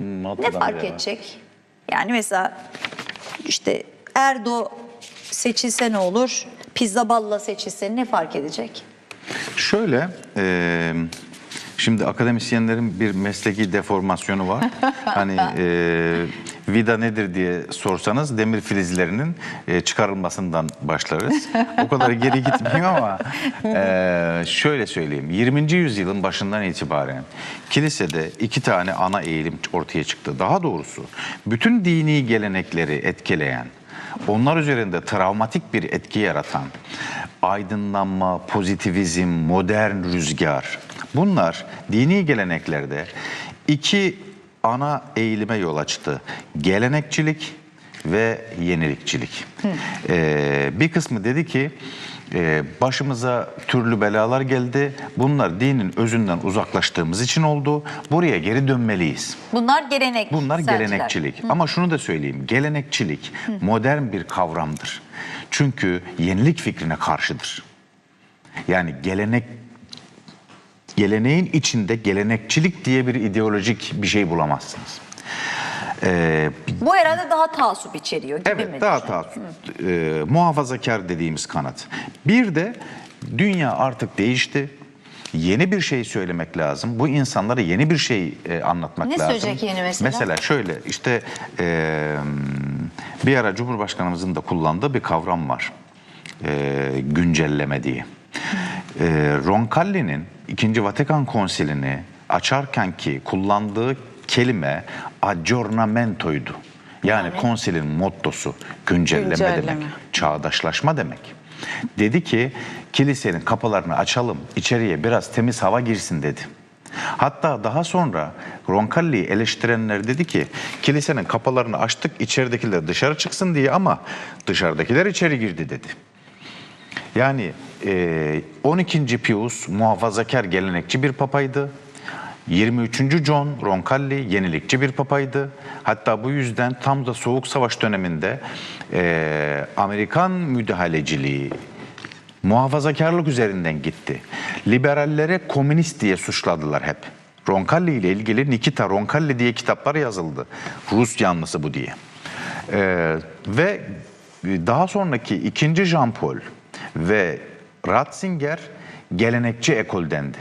Hmm, ne fark edecek? Yani mesela işte Erdo seçilse ne olur? Pizzaballa seçilse ne fark edecek? Şöyle, e, şimdi akademisyenlerin bir mesleki deformasyonu var. hani e, vida nedir diye sorsanız demir filizlerinin e, çıkarılmasından başlarız. O kadar geri gitmeyeyim ama e, şöyle söyleyeyim. 20. yüzyılın başından itibaren kilisede iki tane ana eğilim ortaya çıktı. Daha doğrusu bütün dini gelenekleri etkileyen, onlar üzerinde travmatik bir etki yaratan aydınlanma, pozitivizm, modern rüzgar bunlar dini geleneklerde iki ana eğilime yol açtı. Gelenekçilik ve yenilikçilik. Ee, bir kısmı dedi ki e, başımıza türlü belalar geldi. Bunlar dinin özünden uzaklaştığımız için oldu. Buraya geri dönmeliyiz. Bunlar gelenek. Bunlar selciler. gelenekçilik. Ama şunu da söyleyeyim. Gelenekçilik modern bir kavramdır. Çünkü yenilik fikrine karşıdır. Yani gelenek geleneğin içinde gelenekçilik diye bir ideolojik bir şey bulamazsınız. Ee, Bu herhalde daha taassup içeriyor gibi mi? Evet, daha taassup. Ee, muhafazakar dediğimiz kanat. Bir de dünya artık değişti. Yeni bir şey söylemek lazım. Bu insanlara yeni bir şey e, anlatmak Ne lazım. söyleyecek yeni mesela? Mesela şöyle işte e, bir ara Cumhurbaşkanımızın da kullandığı bir kavram var. E, güncelleme diye. E, Roncalli'nin 2. Vatikan Konsili'ni açarken ki kullandığı kelime aggiornamento'ydu. Yani, konsilin mottosu güncelleme, Güncelleme. demek, çağdaşlaşma demek. Dedi ki kilisenin kapılarını açalım, içeriye biraz temiz hava girsin dedi. Hatta daha sonra Roncalli'yi eleştirenler dedi ki kilisenin kapılarını açtık içeridekiler dışarı çıksın diye ama dışarıdakiler içeri girdi dedi. Yani e, 12. Pius muhafazakar gelenekçi bir papaydı. 23. John Roncalli yenilikçi bir papaydı. Hatta bu yüzden tam da Soğuk Savaş döneminde e, Amerikan müdahaleciliği muhafazakarlık üzerinden gitti. Liberallere komünist diye suçladılar hep. Roncalli ile ilgili Nikita Roncalli diye kitaplar yazıldı. Rus yanlısı bu diye. Ee, ve daha sonraki ikinci Jean Paul ve Ratzinger gelenekçi ekol dendi.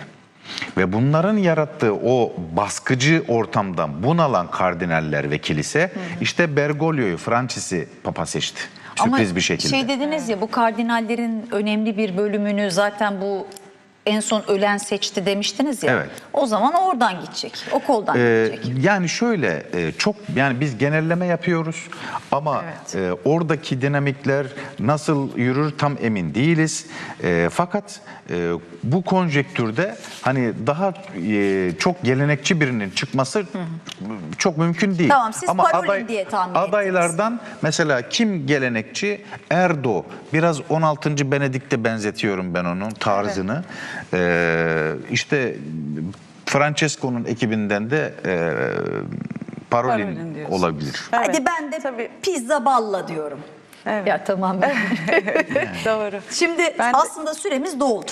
Ve bunların yarattığı o baskıcı ortamdan bunalan kardinaller ve kilise işte Bergoglio'yu Francis'i papa seçti. Sürpriz Ama bir şekilde. şey dediniz ya bu kardinallerin önemli bir bölümünü zaten bu en son ölen seçti demiştiniz ya. Evet. O zaman oradan gidecek. O koldan Ee, gidecek. yani şöyle e, çok yani biz genelleme yapıyoruz ama e, oradaki dinamikler nasıl yürür tam emin değiliz. E, fakat e, bu konjektürde hani daha e, çok gelenekçi birinin çıkması çok mümkün değil. Tamam, siz Parolin diye tahmin ettiniz. adaylardan mesela kim gelenekçi? Erdo. Biraz 16. Benedikt'e benzetiyorum ben onun tarzını. Ee, işte Francesco'nun ekibinden de e, Parolin, Parolin diyorsun. olabilir. Hadi ben de tabii. pizza balla diyorum. Evet. Ya tamam. Doğru. Şimdi Ben de- aslında süremiz doldu.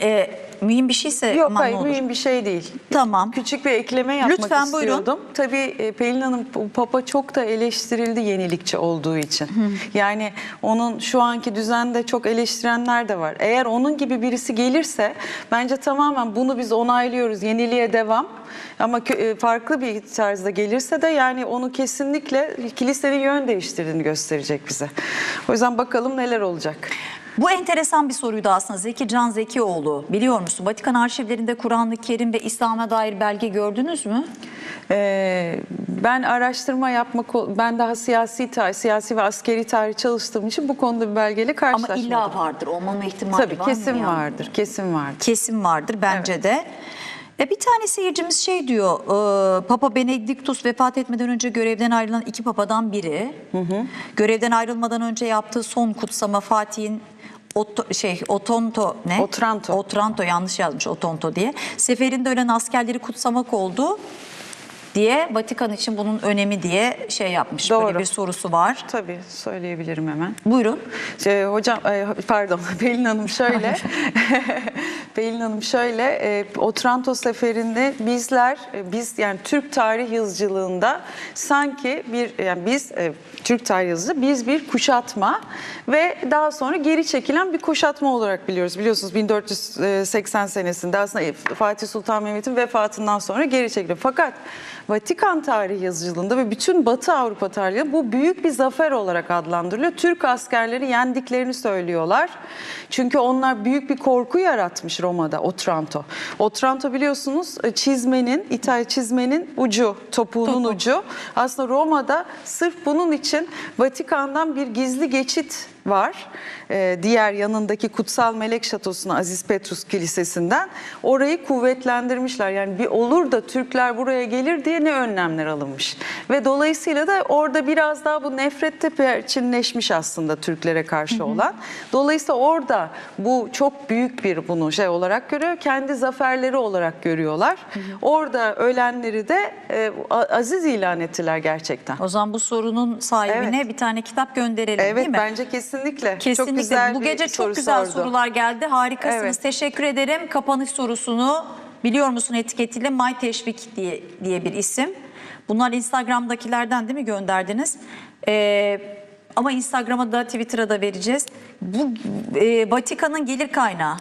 Ee, mühim bir şeyse Yok aman hayır ne olur. mühim bir şey değil. Tamam. Küçük bir ekleme yapmak Lütfen, buyurun. istiyordum. Tabii e, Pelin Hanım Papa çok da eleştirildi yenilikçi olduğu için. Yani onun şu anki düzende çok eleştirenler de var. Eğer onun gibi birisi gelirse bence tamamen bunu biz onaylıyoruz. Yeniliğe devam. Ama e, farklı bir tarzda gelirse de yani onu kesinlikle kilisenin yön değiştirdiğini gösterecek bize. O yüzden bakalım neler olacak. Bu enteresan bir soruydu aslında. Zeki Can Zekioğlu biliyor musun? Vatikan arşivlerinde Kur'an-ı Kerim ve İslam'a dair belge gördünüz mü? Ee, ben araştırma yapmak, ben daha siyasi tarih, siyasi ve askeri tarih çalıştığım için bu konuda bir belgeyle Ama karşılaşmadım. illa vardır. Olmama ihtimali Tabii var mı kesin vardır, kesin vardır. Kesin vardır bence de. E bir tane seyircimiz şey diyor, e, Papa Benediktus vefat etmeden önce görevden ayrılan iki papadan biri. Görevden ayrılmadan önce yaptığı son kutsama Fatih'in Ot- şey Otonto ne? Otranto. Otranto yanlış yazmış Otonto diye. Seferinde ölen askerleri kutsamak oldu diye Vatikan için bunun önemi diye şey yapmış. Böyle Doğru. bir sorusu var. Tabii söyleyebilirim hemen. Buyurun. Şey, hocam pardon Pelin Hanım şöyle. Pelin Hanım şöyle, e, Otranto seferinde bizler, e, biz yani Türk tarih yazıcılığında sanki bir, yani biz e, Türk tarih yazıcı, biz bir kuşatma ve daha sonra geri çekilen bir kuşatma olarak biliyoruz. Biliyorsunuz 1480 senesinde aslında Fatih Sultan Mehmet'in vefatından sonra geri çekildi. Fakat Vatikan tarih yazıcılığında ve bütün Batı Avrupa tarihinde bu büyük bir zafer olarak adlandırılıyor. Türk askerleri yendiklerini söylüyorlar. Çünkü onlar büyük bir korku yaratmış Roma'da Otranto. Otranto biliyorsunuz e, çizmenin, İtalya çizmenin ucu, topuğunun Topu. ucu. Aslında Roma'da sırf bunun için Vatikan'dan bir gizli geçit var. Ee, diğer yanındaki Kutsal Melek Şatosu'na Aziz Petrus Kilisesi'nden orayı kuvvetlendirmişler. Yani bir olur da Türkler buraya gelir diye ne önlemler alınmış. Ve dolayısıyla da orada biraz daha bu nefrette perçinleşmiş aslında Türklere karşı olan. Dolayısıyla orada bu çok büyük bir bunu şey olarak görüyor. Kendi zaferleri olarak görüyorlar. Orada ölenleri de e, aziz ilan ettiler gerçekten. O zaman bu sorunun sahibine Evet. bir tane kitap gönderelim Evet değil mi? bence kesinlikle. Kesinlikle. Çok güzel Bu bir gece çok soru güzel sordu. sorular geldi. Harikasınız. Evet. Teşekkür ederim. Kapanış sorusunu biliyor musun etiketiyle May Teşvik diye, diye bir isim. Bunlar Instagram'dakilerden değil mi gönderdiniz? Ee, ama Instagram'a da Twitter'a da vereceğiz. Bu e, Vatikan'ın gelir kaynağı.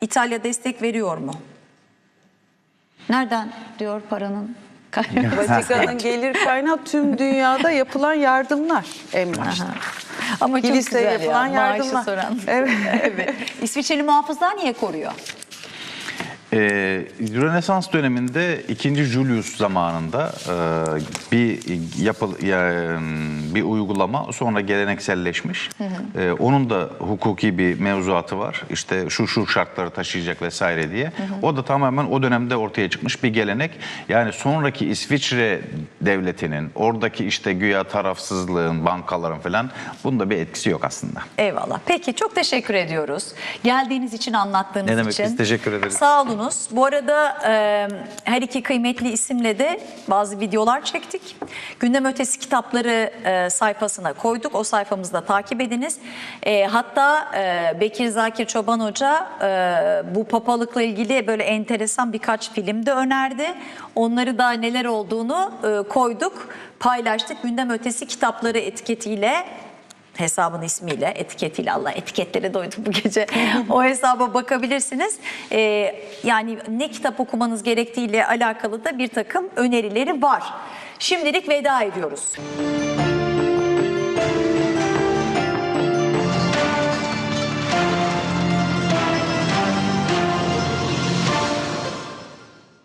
İtalya destek veriyor mu? Nereden diyor paranın kaynağı? Vatikan'ın gelir kaynağı tüm dünyada yapılan yardımlar en başta. Ama çok Kiliseye güzel yapılan ya, maaşı yardımlar. soran. Evet. evet. İsviçreli muhafızlar niye koruyor? Ee, Rönesans döneminde 2. Julius zamanında e, bir yapıl ya, bir uygulama sonra gelenekselleşmiş. Ee, onun da hukuki bir mevzuatı var. İşte şu şu şartları taşıyacak vesaire diye. O da tamamen o dönemde ortaya çıkmış bir gelenek. Yani sonraki İsviçre devletinin oradaki işte güya tarafsızlığın, bankaların falan bunda bir etkisi yok aslında. Eyvallah. Peki çok teşekkür ediyoruz. Geldiğiniz için anlattığınız Ne demek, için. biz teşekkür ederiz. Sağ olunuz. Bu arada e, her iki kıymetli isimle de bazı videolar çektik. Gündem ötesi kitapları e, sayfasına koyduk. O sayfamızda takip ediniz. E, hatta e, Bekir Zakir Çoban Hoca e, bu papalıkla ilgili böyle enteresan birkaç film de önerdi. Onları da neler olduğunu e, koyduk, paylaştık. Gündem ötesi kitapları etiketiyle hesabın ismiyle, etiketiyle Allah etiketlere doydum bu gece. o hesaba bakabilirsiniz. Ee, yani ne kitap okumanız gerektiğiyle alakalı da bir takım önerileri var. Şimdilik veda ediyoruz.